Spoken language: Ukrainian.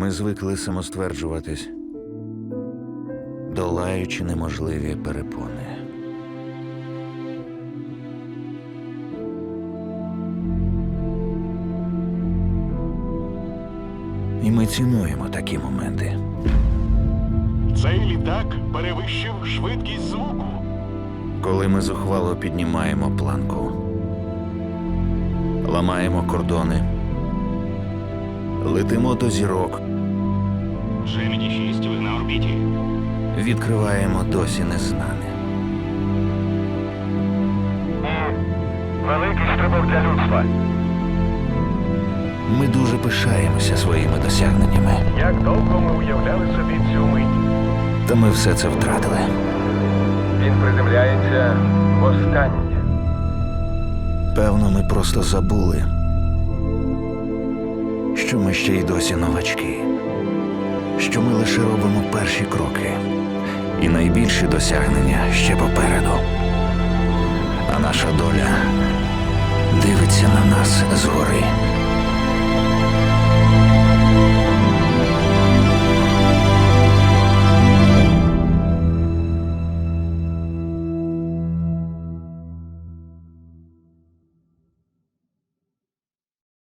Ми звикли самостверджуватись, долаючи неможливі перепони. І ми цінуємо такі моменти. Цей літак перевищив швидкість звуку. Коли ми зухвало піднімаємо планку, ламаємо кордони, летимо до зірок, Джеміні 6, ви на орбіті. відкриваємо досі незнане. Великий стрибок для людства. Ми дуже пишаємося своїми досягненнями, Як довго ми уявляли собі цю мить? та ми все це втратили. Він приземляється востаннє. Певно, ми просто забули, що ми ще й досі новачки, що ми лише робимо перші кроки, і найбільші досягнення ще попереду. А наша доля дивиться на нас згори.